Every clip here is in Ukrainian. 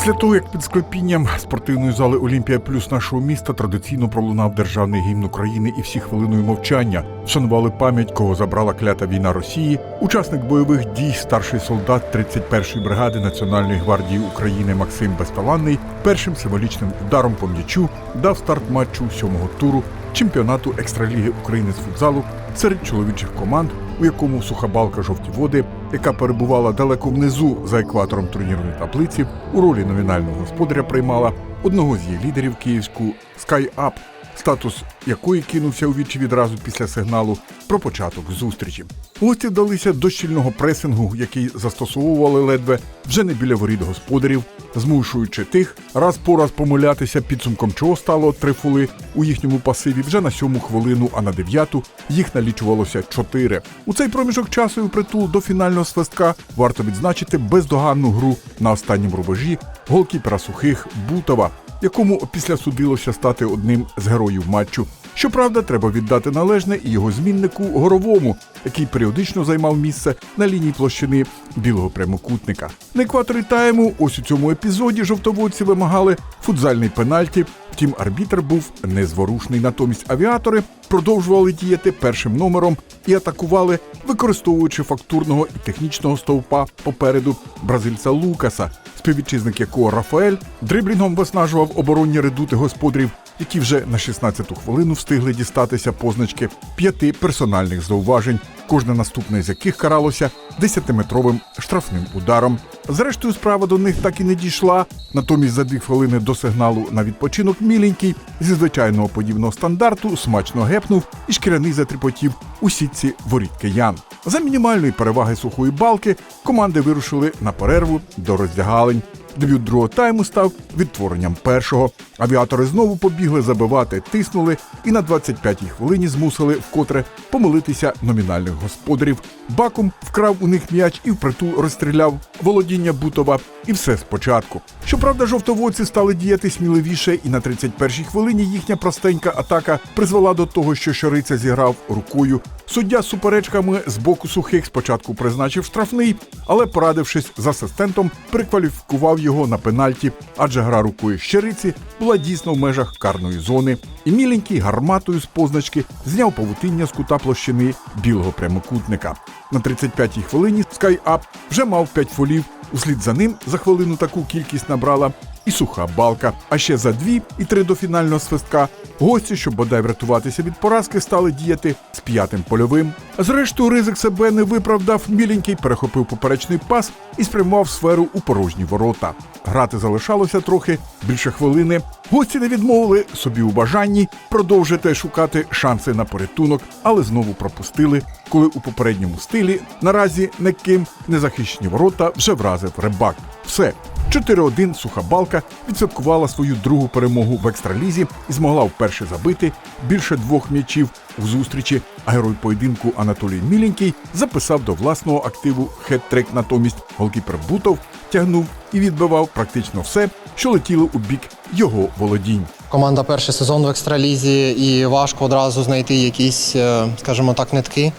Після того, як під склепінням спортивної зали Олімпія Плюс нашого міста традиційно пролунав державний гімн України і всі хвилиною мовчання вшанували пам'ять, кого забрала клята війна Росії, учасник бойових дій, старший солдат 31-ї бригади Національної гвардії України Максим Безталанний першим символічним ударом по м'ячу дав старт матчу сьомого туру чемпіонату екстраліги України з футзалу серед чоловічих команд, у якому сухабалка жовті води, яка перебувала далеко внизу за екватором турнірної таблиці, у ролі номінального господаря приймала одного з її лідерів київську Sky Up, статус якої кинувся у вічі відразу після сигналу про початок зустрічі. Гості вдалися до щільного пресингу, який застосовували ледве вже не біля воріт господарів, змушуючи тих раз по раз помилятися, підсумком чого стало три фоли у їхньому пасиві вже на сьому хвилину, а на дев'яту їх налічувалося чотири. У цей проміжок часу і притул до фінального свистка варто відзначити бездоганну гру на останньому рубежі голкіпера сухих Бутова, якому після судилося стати одним з героїв матчу. Щоправда, треба віддати належне і його зміннику горовому, який періодично займав місце на лінії площини білого прямокутника. На екваторі тайму, ось у цьому епізоді жовтоводці вимагали футзальний пенальті. Втім, арбітр був незворушний. Натомість авіатори продовжували діяти першим номером і атакували, використовуючи фактурного і технічного стовпа попереду бразильця Лукаса, співвітчизник якого Рафаель дриблінгом виснажував оборонні редути господарів, які вже на 16-ту хвилину встигли дістатися позначки п'яти персональних зауважень, кожне наступне з яких каралося 10-метровим штрафним ударом. Зрештою, справа до них так і не дійшла. Натомість за дві хвилини до сигналу на відпочинок міленький зі звичайного подібного стандарту смачно гепнув і шкіряний затріпотів у сітці воріт киян. За мінімальної переваги сухої балки команди вирушили на перерву до роздягалень. Дебют другого тайму став відтворенням першого. Авіатори знову побігли забивати, тиснули і на 25-й хвилині змусили вкотре помилитися номінальних господарів. Бакум вкрав у них м'яч і впритул розстріляв володіння Бутова. І все спочатку. Щоправда, жовтоводці стали діяти сміливіше, і на 31-й хвилині їхня простенька атака призвела до того, що Щориця зіграв рукою. Суддя з суперечками з боку сухих спочатку призначив штрафний, але порадившись з асистентом, перекваліфікував його на пенальті, адже гра рукою щириці була дійсно в межах карної зони. І міленький гарматою з позначки зняв павутиння з кута площини білого прямокутника. На 35-й хвилині Sky Up вже мав 5 фолів. Услід за ним за хвилину таку кількість набрала і суха балка. А ще за дві і три до фінального свистка гості, щоб бодай врятуватися від поразки, стали діяти з п'ятим польовим. Зрештою, ризик себе не виправдав. Міленький перехопив поперечний пас і спрямував сферу у порожні ворота. Грати залишалося трохи більше хвилини. Гості не відмовили собі у бажанні продовжити шукати шанси на порятунок, але знову пропустили, коли у попередньому стилі наразі неким незахищені ворота вже вразив рибак. Все. 4-1 суха балка відсвяткувала свою другу перемогу в екстралізі і змогла вперше забити більше двох м'ячів у зустрічі. А герой поєдинку Анатолій Міленький записав до власного активу хет-трик. Натомість голкіпер Бутов тягнув і відбивав практично все, що летіло у бік його володінь. Команда перший сезон в екстралізі, і важко одразу знайти якісь, е, скажімо так, нитки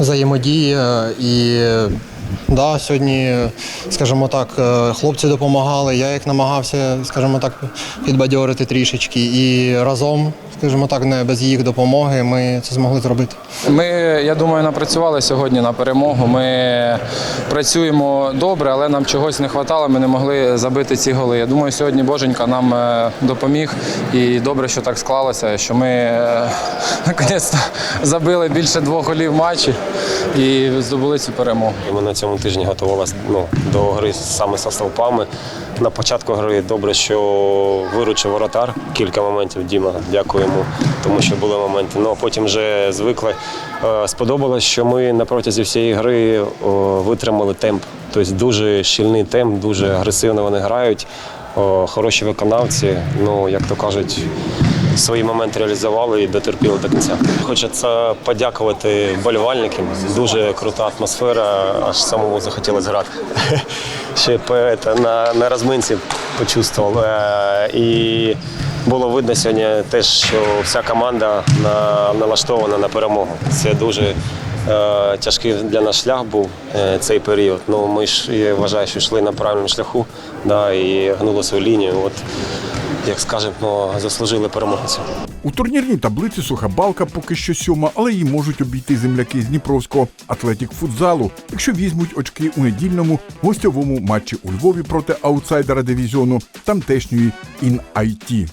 взаємодії. Е, І да, сьогодні, скажімо так, е, хлопці допомагали. Я їх намагався, скажімо так, підбадьорити трішечки. І разом, скажімо так, не без їх допомоги ми це змогли зробити. Ми, я думаю, напрацювали сьогодні на перемогу. Ми працюємо добре, але нам чогось не вистачало, ми не могли забити ці голи. Я думаю, сьогодні Боженька нам е, допоміг. І добре, що так склалося, що ми е, наконець-то забили більше двох голів в матчі і здобули цю перемогу. Цьому тижні готувалися ну, до гри саме зі стовпами. На початку гри добре, що виручив воротар. Кілька моментів Діма, дякуємо, тому що були моменти. Ну, а потім вже звикли. Е, Сподобалось, що ми на протязі всієї гри витримали темп. Тобто дуже щільний темп, дуже агресивно вони грають. Хороші виконавці, ну, як то кажуть, свої моменти реалізували і дотерпіли до кінця. Хочеться подякувати вболівальникам. Дуже крута атмосфера, аж самому захотілося грати. Ще по- це, на, на розминці почувствував. Е, І було видно сьогодні теж, що вся команда на, налаштована на перемогу. Це дуже Е, тяжкий для нас шлях був е, цей період. Ну, ми ж я вважаю, що йшли на правильному шляху да, і гнули свою лінію. От, як скажемо, заслужили перемогу. У турнірній таблиці суха балка поки що сьома, але її можуть обійти земляки з Дніпровського атлетік футзалу, якщо візьмуть очки у недільному гостьовому матчі у Львові проти аутсайдера дивізіону тамтешньої ін IT.